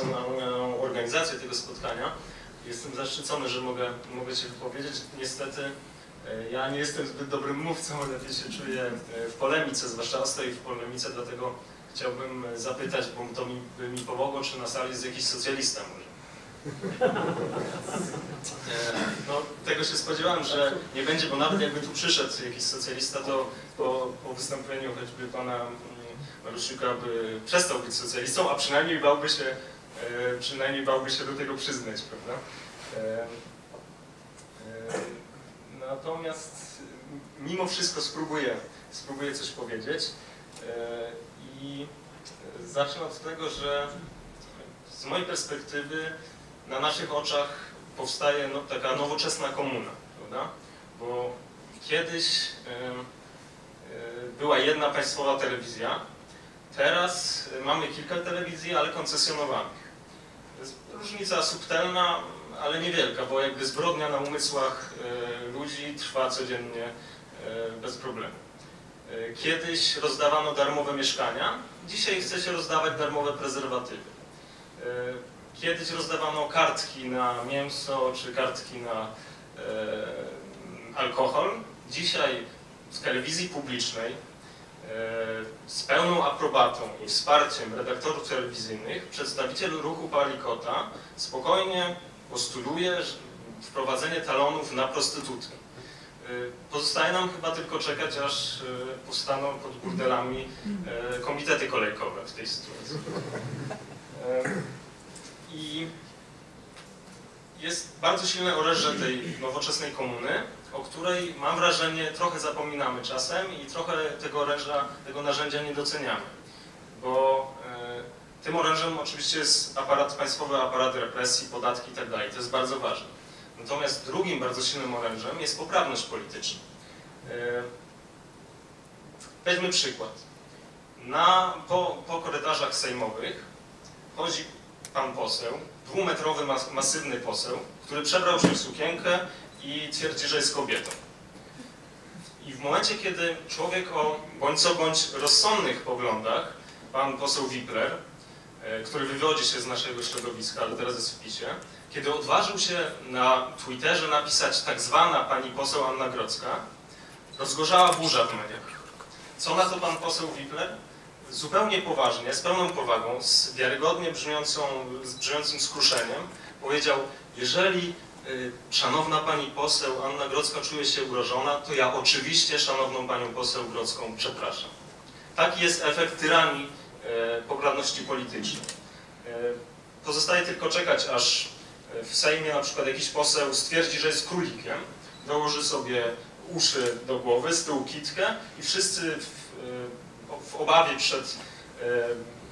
profesjonalną organizację tego spotkania. Jestem zaszczycony, że mogę, mogę się wypowiedzieć. Niestety e, ja nie jestem zbyt dobrym mówcą, lepiej się czuję e, w polemice, zwłaszcza ostrej w polemice, dlatego chciałbym zapytać, bo to mi, by mi pomogło, czy na sali jest jakiś socjalista może. E, No, tego się spodziewałem, że nie będzie, bo nawet jakby tu przyszedł jakiś socjalista, to po, po wystąpieniu choćby pana mm, Maruszyka by przestał być socjalistą, a przynajmniej bałby się, e, przynajmniej bałby się do tego przyznać, prawda? E, e, Natomiast mimo wszystko spróbuję, spróbuję coś powiedzieć e, i zacznę od tego, że z mojej perspektywy na naszych oczach powstaje no, taka nowoczesna komuna, prawda? Bo kiedyś e, e, była jedna państwowa telewizja, teraz mamy kilka telewizji, ale koncesjonowanych. Różnica subtelna, ale niewielka, bo jakby zbrodnia na umysłach e, ludzi trwa codziennie e, bez problemu. E, Kiedyś rozdawano darmowe mieszkania, dzisiaj chce się rozdawać darmowe prezerwatywy. Kiedyś rozdawano kartki na mięso czy kartki na alkohol. Dzisiaj w telewizji publicznej z pełną aprobatą i wsparciem redaktorów telewizyjnych przedstawiciel ruchu Palikota spokojnie postuluje wprowadzenie talonów na prostytutki. E, Pozostaje nam chyba tylko czekać, aż e, powstaną pod burdelami e, komitety kolejkowe w tej sytuacji. E, I jest bardzo silne oręże tej nowoczesnej komuny, o której mam wrażenie trochę zapominamy czasem i trochę tego oręża, tego narzędzia nie doceniamy. Bo e, tym orężem oczywiście jest aparat państwowy, aparat represji, podatki itd. To jest bardzo ważne. Natomiast drugim bardzo silnym orężem jest poprawność polityczna. E, weźmy przykład. Na, po, po korytarzach sejmowych chodzi pan poseł, dwumetrowy, mas, masywny poseł, który przebrał się w sukienkę i twierdzi, że jest kobietą. I w momencie, kiedy człowiek o bądź co bądź rozsądnych poglądach, pan poseł Wipler, e, który wywodzi się z naszego środowiska, ale teraz jest w PiSie, kiedy odważył się na Twitterze napisać tak zwana pani poseł Anna Grodzka, rozgorzała burza w mediach. Co na to pan poseł Wipler? Zupełnie poważnie, z pełną powagą, z wiarygodnie brzmiącą, z brzmiącym skruszeniem powiedział, jeżeli y, szanowna pani poseł Anna Grodzka czuje się ugrożona, to ja oczywiście szanowną panią poseł Grodzką przepraszam. Taki jest efekt tyranii y, poprawności politycznej. Y, pozostaje tylko czekać, aż w Sejmie na przykład jakiś poseł stwierdzi, że jest królikiem, dołoży sobie uszy do głowy, z tyłu kitkę i wszyscy w, w obawie przed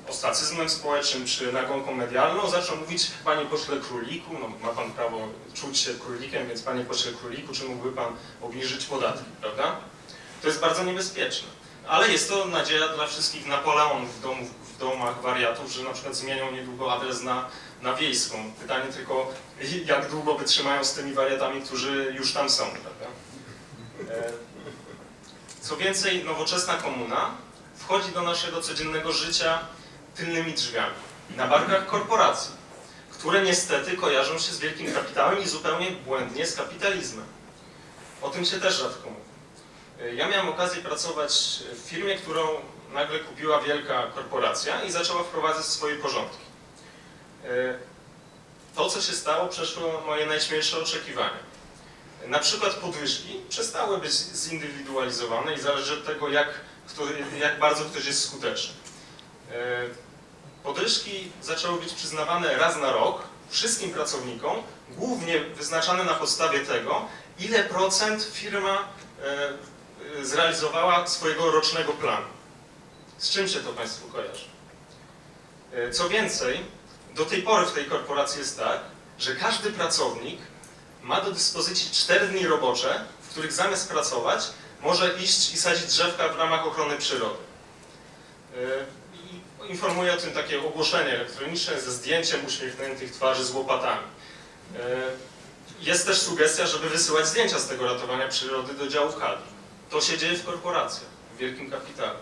ostracyzmem społecznym czy nagonką medialną zaczął mówić panie pośle króliku, no ma pan prawo czuć się królikiem, więc panie pośle króliku, czy mógłby pan obniżyć podatki, prawda? To jest bardzo niebezpieczne. Ale jest to nadzieja dla wszystkich Napoleonów w, domu, w domach wariatów, że na przykład zmienią niedługo adres na, na wiejską. Pytanie tylko, jak długo wytrzymają z tymi wariatami, którzy już tam są, prawda? E, Co więcej, nowoczesna komuna wchodzi do naszego codziennego życia tylnymi drzwiami, na barkach korporacji, które niestety kojarzą się z wielkim kapitałem i zupełnie błędnie z kapitalizmem. O tym się też rzadko mówi. Ja miałem okazję pracować w firmie, którą nagle kupiła wielka korporacja i zaczęła wprowadzać swoje porządki. To, co się stało, przeszło moje najśmielsze oczekiwania. Na przykład podwyżki przestały być zindywidualizowane i zależy od tego, jak jak bardzo ktoś jest skuteczny. E, Podwyżki zaczęły być przyznawane raz na rok wszystkim pracownikom, głównie wyznaczane na podstawie tego, ile procent firma e, e, zrealizowała swojego rocznego planu. Z czym się to Państwu kojarzy? Co więcej, do tej pory w tej korporacji jest tak, że każdy pracownik ma do dyspozycji 4 dni robocze, w których zamiast pracować, może iść i sadzić drzewka w ramach ochrony przyrody. Yy, I informuje o tym takie ogłoszenie elektroniczne ze zdjęciem uśmiechniętych twarzy z łopatami. Yy, Jest też sugestia, żeby wysyłać zdjęcia z tego ratowania przyrody do działów kadr. To się dzieje w korporacjach. w wielkim kapitale.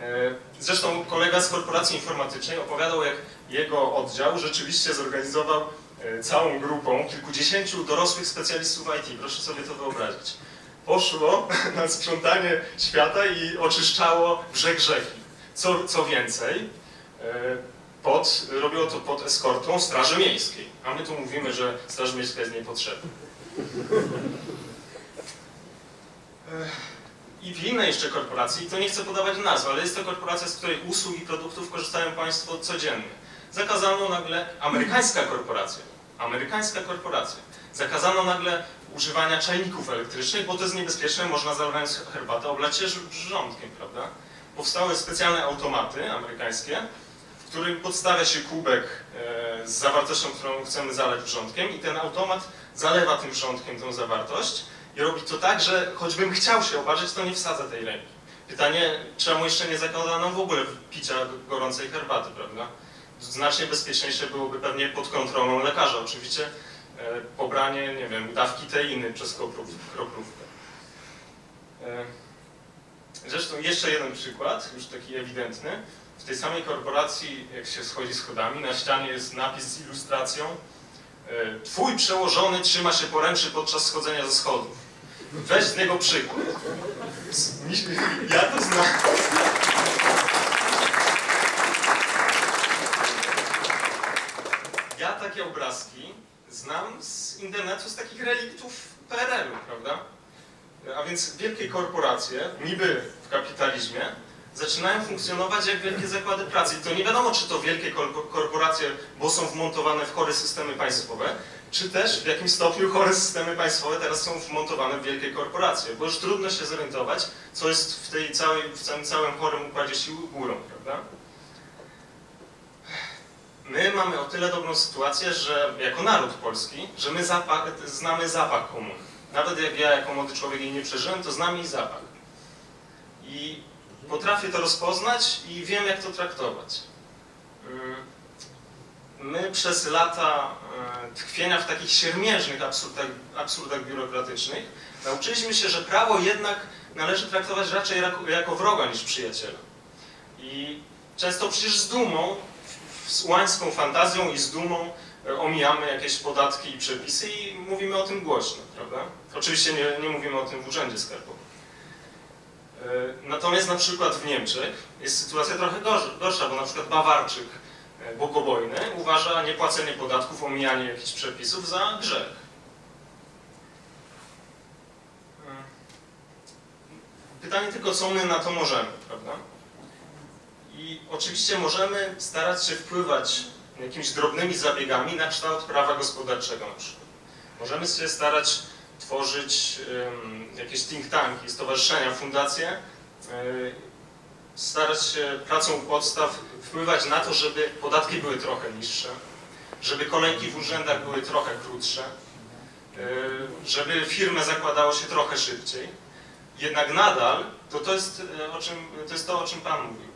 E, Zresztą kolega z korporacji informatycznej opowiadał, jak jego oddział rzeczywiście zorganizował e, całą grupą kilkudziesięciu dorosłych specjalistów IT. Proszę sobie to wyobrazić. Poszło na sprzątanie świata i oczyszczało brzeg rzeki. Co, co więcej, e, pod, robiło to pod eskortą Straży Miejskiej. A my tu mówimy, że Straż Miejska jest niepotrzebna. I w innej jeszcze korporacji, to nie chcę podawać nazw, ale jest to korporacja, z której usług i produktów korzystają Państwo codziennie. Zakazano nagle, amerykańska korporacja, amerykańska korporacja, zakazano nagle używania czajników elektrycznych, bo to jest niebezpieczne, można zalewając herbatę oblać się wrzątkiem, prawda? Powstały specjalne automaty amerykańskie, w którym podstawia się kubek e, z zawartością, którą chcemy zalać wrzątkiem i ten automat zalewa tym wrzątkiem tą zawartość i robi to tak, że choćbym chciał się oparzyć, to nie wsadzę tej ręki. Pytanie, czemu jeszcze nie zakładano w ogóle picia gorącej herbaty, prawda? Znacznie bezpieczniejsze byłoby pewnie pod kontrolą lekarza. Oczywiście e, pobranie, nie wiem, dawki teiny przez kroplów, kroplówkę. E, zresztą jeszcze jeden przykład, już taki ewidentny. W tej samej korporacji, jak się schodzi schodami, na ścianie jest napis z ilustracją e, Twój przełożony trzyma się poręczy podczas schodzenia ze schodów. Weź z niego przykład. Ja to znam. Ja takie obrazki znam z internetu, z takich reliktów PRL-u, prawda? A więc wielkie korporacje, niby w kapitalizmie, zaczynają funkcjonować jak wielkie zakłady pracy. I to nie wiadomo, czy to wielkie korporacje, bo są wmontowane w chore systemy państwowe, czy też w jakim stopniu chore systemy państwowe teraz są wmontowane w wielkie korporacje, bo już trudno się zorientować, co jest w, tej całej, w tym całym chorym układzie sił górą, prawda? My mamy o tyle dobrą sytuację, że jako naród polski, że my zapach, znamy zapach komuny. Nawet jak ja jako młody człowiek jej nie przeżyłem, to znam jej zapach. I potrafię to rozpoznać i wiem, jak to traktować. My przez lata e, tkwienia w takich siermierznych absurdach, absurdach biurokratycznych nauczyliśmy się, że prawo jednak należy traktować raczej jako wroga niż przyjaciela. I często przecież z dumą, z łańską fantazją i z dumą e, omijamy jakieś podatki i przepisy i mówimy o tym głośno, prawda? Oczywiście nie, nie mówimy o tym w Urzędzie Skarbowym. E, natomiast na przykład w Niemczech jest sytuacja trochę gorsza, bo na przykład Bawarczyk E, bogobojny uważa niepłacenie podatków, omijanie jakichś przepisów za grzech. Pytanie tylko, co my na to możemy, prawda? I oczywiście możemy starać się wpływać jakimiś drobnymi zabiegami na kształt prawa gospodarczego na przykład. Możemy się starać tworzyć jakieś think tanki, stowarzyszenia, fundacje, y, starać się pracą podstaw wpływać na to, żeby podatki były trochę niższe, żeby kolejki w urzędach były trochę krótsze, y, żeby firmę zakładało się trochę szybciej. Jednak nadal, to, to, jest, y, o czym, to jest to, o czym Pan mówił,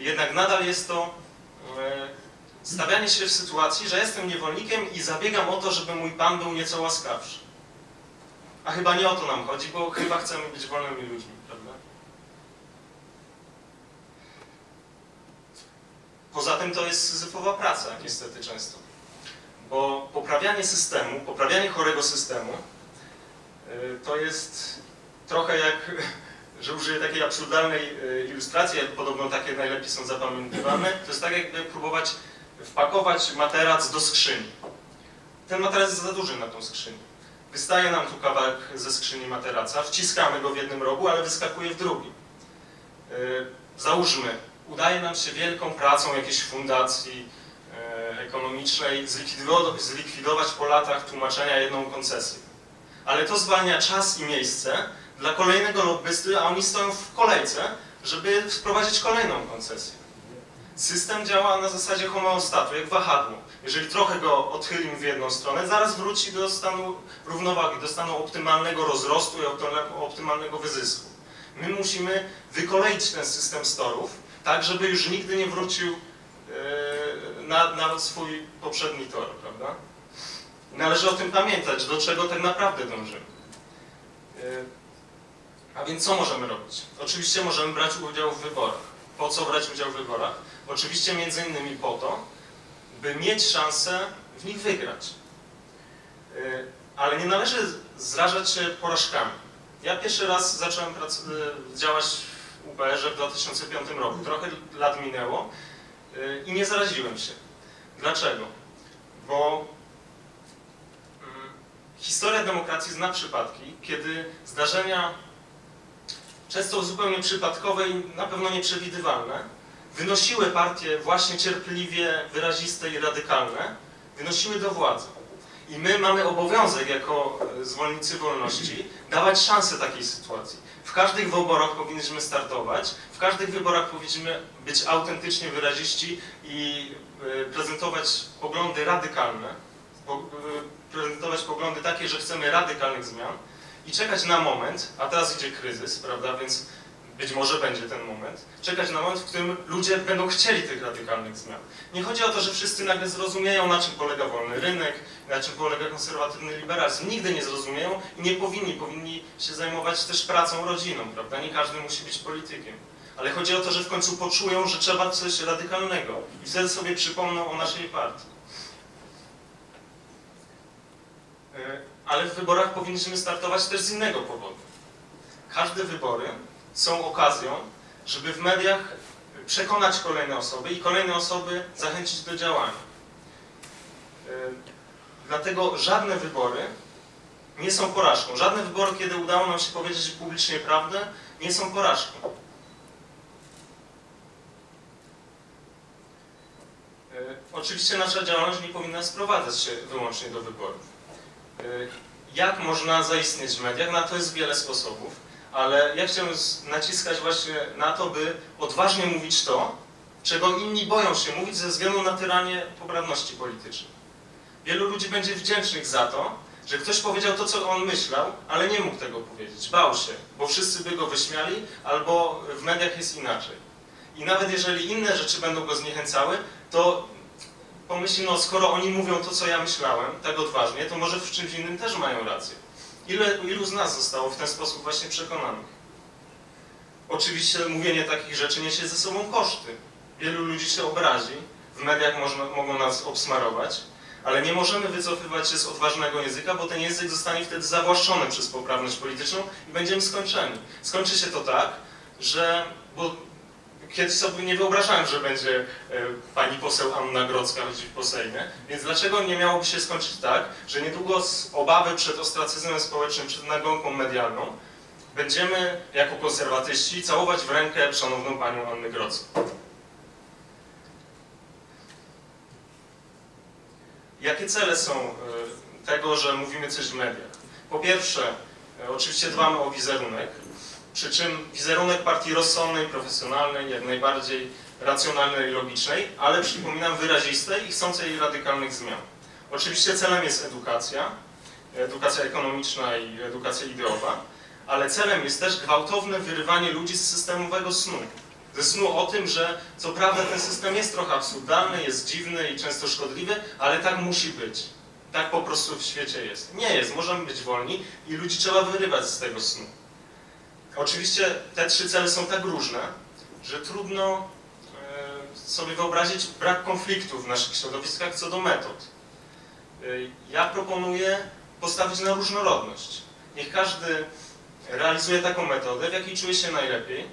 jednak nadal jest to y, stawianie się w sytuacji, że jestem niewolnikiem i zabiegam o to, żeby mój Pan był nieco łaskawszy. A chyba nie o to nam chodzi, bo chyba chcemy być wolnymi ludźmi. Poza tym to jest syzyfowa praca, niestety często. Bo poprawianie systemu, poprawianie chorego systemu, y, to jest trochę jak, że użyję takiej absurdalnej y, ilustracji, jak podobno takie najlepiej są zapamiętywane, to jest tak jakby próbować wpakować materac do skrzyni. Ten materac jest za duży na tą skrzynię. Wystaje nam tu kawałek ze skrzyni materaca, wciskamy go w jednym rogu, ale wyskakuje w drugim. Y, załóżmy, udaje nam się wielką pracą jakiejś fundacji e, ekonomicznej zlikwidować po latach tłumaczenia jedną koncesję. Ale to zwalnia czas i miejsce dla kolejnego lobbysty, a oni stoją w kolejce, żeby wprowadzić kolejną koncesję. System działa na zasadzie homeostatu, jak wahadło. Jeżeli trochę go odchylimy w jedną stronę, zaraz wróci do stanu równowagi, do stanu optymalnego rozrostu i optymalnego wyzysku. My musimy wykoleić ten system storów, tak żeby już nigdy nie wrócił e, na, na swój poprzedni tor, prawda? Należy o tym pamiętać, do czego tak naprawdę dążymy. A więc co możemy robić? Oczywiście możemy brać udział w wyborach. Po co brać udział w wyborach? Oczywiście między innymi po to, by mieć szansę w nich wygrać. Yy, Ale nie należy zrażać się porażkami. Ja pierwszy raz zacząłem yy, działać w UPR-ze w 2005 roku. Trochę lat minęło yy, i nie zaraziłem się. Dlaczego? Bo mm, historia demokracji zna przypadki, kiedy zdarzenia często zupełnie przypadkowe i na pewno nieprzewidywalne, wynosiły partie właśnie cierpliwie wyraziste i radykalne, wynosiły do władzy. I my mamy obowiązek jako e, zwolennicy wolności dawać szansę takiej sytuacji. W każdych wyborach powinniśmy startować, w każdych wyborach powinniśmy być autentycznie wyraziści i e, prezentować poglądy radykalne, e, prezentować poglądy takie, że chcemy radykalnych zmian i czekać na moment, a teraz idzie kryzys, prawda, więc być może będzie ten moment, czekać na moment, w którym ludzie będą chcieli tych radykalnych zmian. Nie chodzi o to, że wszyscy nagle zrozumieją, na czym polega wolny rynek, na czym polega konserwatywny liberalizm. Nigdy nie zrozumieją i nie powinni. Powinni się zajmować też pracą, rodziną, prawda? Nie każdy musi być politykiem. Ale chodzi o to, że w końcu poczują, że trzeba coś radykalnego i wtedy sobie przypomną o naszej partii. Ale w wyborach powinniśmy startować też z innego powodu. Każde wybory są okazją, żeby w mediach przekonać kolejne osoby i kolejne osoby zachęcić do działania. E, Dlatego żadne wybory nie są porażką. Żadne wybory, kiedy udało nam się powiedzieć publicznie prawdę, nie są porażką. E, Oczywiście nasza działalność nie powinna sprowadzać się wyłącznie do wyborów. E, Jak można zaistnieć w mediach? Na to jest wiele sposobów, ale ja chciałem naciskać właśnie na to, by odważnie mówić to, czego inni boją się mówić ze względu na tyranię poprawności politycznej. Wielu ludzi będzie wdzięcznych za to, że ktoś powiedział to, co on myślał, ale nie mógł tego powiedzieć. Bał się, bo wszyscy by go wyśmiali, albo w mediach jest inaczej. I nawet jeżeli inne rzeczy będą go zniechęcały, to pomyśli, no skoro oni mówią to, co ja myślałem, tak odważnie, to może w czymś innym też mają rację. Ile, ilu z nas zostało w ten sposób właśnie przekonanych? Oczywiście mówienie takich rzeczy niesie ze sobą koszty. Wielu ludzi się obrazi, w mediach można, mogą nas obsmarować, ale nie możemy wycofywać się z odważnego języka, bo ten język zostanie wtedy zawłaszczony przez poprawność polityczną i będziemy skończeni. Skończy się to tak, że, bo kiedyś sobie nie wyobrażałem, że będzie e, pani poseł Anna Grodzka chodzić po Sejmie, więc dlaczego nie miałoby się skończyć tak, że niedługo z obawy przed ostracyzmem społecznym, przed nagonką medialną, będziemy jako konserwatyści całować w rękę szanowną panią Annę Grodzką. Jakie cele są e, tego, że mówimy coś w mediach? Po pierwsze, e, oczywiście dbamy o wizerunek, przy czym wizerunek partii rozsądnej, profesjonalnej, jak najbardziej racjonalnej i logicznej, ale przypominam wyrazistej i chcącej radykalnych zmian. Oczywiście celem jest edukacja, edukacja ekonomiczna i edukacja ideowa, ale celem jest też gwałtowne wyrywanie ludzi z systemowego snu. Ze snu o tym, że co prawda ten system jest trochę absurdalny, jest dziwny i często szkodliwy, ale tak musi być. Tak po prostu w świecie jest. Nie jest, możemy być wolni i ludzi trzeba wyrywać z tego snu. Oczywiście te trzy cele są tak różne, że trudno e, sobie wyobrazić brak konfliktu w naszych środowiskach co do metod. E, Ja proponuję postawić na różnorodność. Niech każdy realizuje taką metodę, w jakiej czuje się najlepiej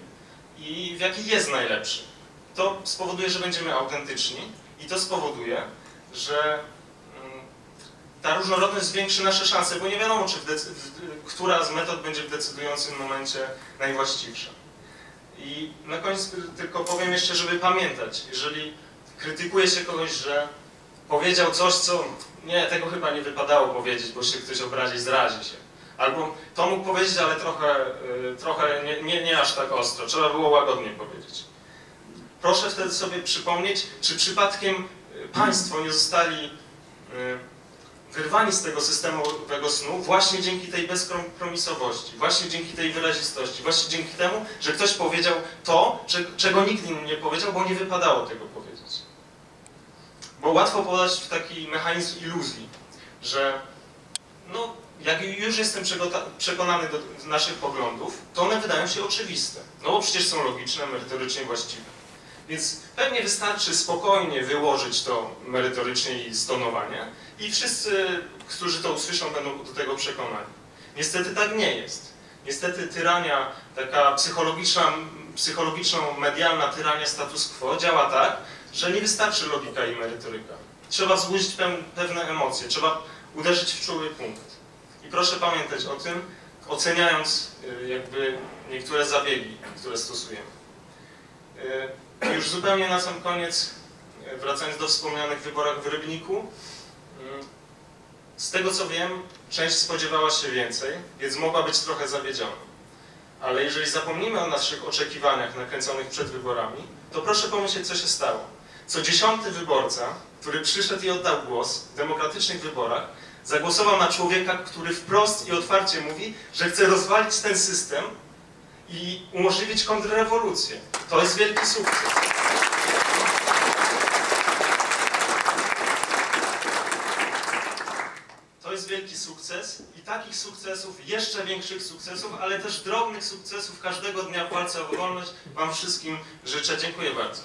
i w jakiej jest najlepszy. To spowoduje, że będziemy autentyczni i to spowoduje, że ta różnorodność zwiększy nasze szanse, bo nie wiadomo, czy w która z metod będzie w decydującym momencie najwłaściwsza. I na koniec tylko powiem jeszcze, żeby pamiętać, jeżeli krytykuje się kogoś, że powiedział coś, co nie, tego chyba nie wypadało powiedzieć, bo się ktoś obrazi, zrazi się. Albo to mógł powiedzieć, ale trochę, y, trochę nie, nie, nie aż tak ostro, trzeba było łagodnie powiedzieć. Proszę wtedy sobie przypomnieć, czy przypadkiem Państwo nie zostali y, wyrwani z tego systemowego snu właśnie dzięki tej bezkompromisowości, właśnie dzięki tej wyrazistości, właśnie dzięki temu, że ktoś powiedział to, cze- czego nikt inny nie powiedział, bo nie wypadało tego powiedzieć. Bo łatwo podać w taki mechanizm iluzji, że no, jak już jestem przekonany do naszych poglądów, to one wydają się oczywiste. No bo przecież są logiczne, merytorycznie właściwe. Więc pewnie wystarczy spokojnie wyłożyć to merytorycznie i stonowanie i wszyscy, którzy to usłyszą, będą do tego przekonani. Niestety tak nie jest. Niestety tyrania, taka psychologiczna, psychologiczno-medialna tyrania status quo działa tak, że nie wystarczy logika i merytoryka. Trzeba wzbudzić pe- pewne emocje, trzeba uderzyć w czuły punkt. I proszę pamiętać o tym, oceniając y, jakby niektóre zabiegi, które stosujemy. Już zupełnie na sam koniec, wracając do wspomnianych wyborach w Rybniku, y, z tego co wiem, część spodziewała się więcej, więc mogła być trochę zawiedziona. Ale jeżeli zapomnimy o naszych oczekiwaniach nakręconych przed wyborami, to proszę pomyśleć, co się stało. Co dziesiąty wyborca, który przyszedł i oddał głos w demokratycznych wyborach, zagłosował na człowieka, który wprost i otwarcie mówi, że chce rozwalić ten system i umożliwić kontrrewolucję. To jest wielki sukces. To jest wielki sukces i takich sukcesów, jeszcze większych sukcesów, ale też drobnych sukcesów każdego dnia w walce o wolność Wam wszystkim życzę. Dziękuję bardzo.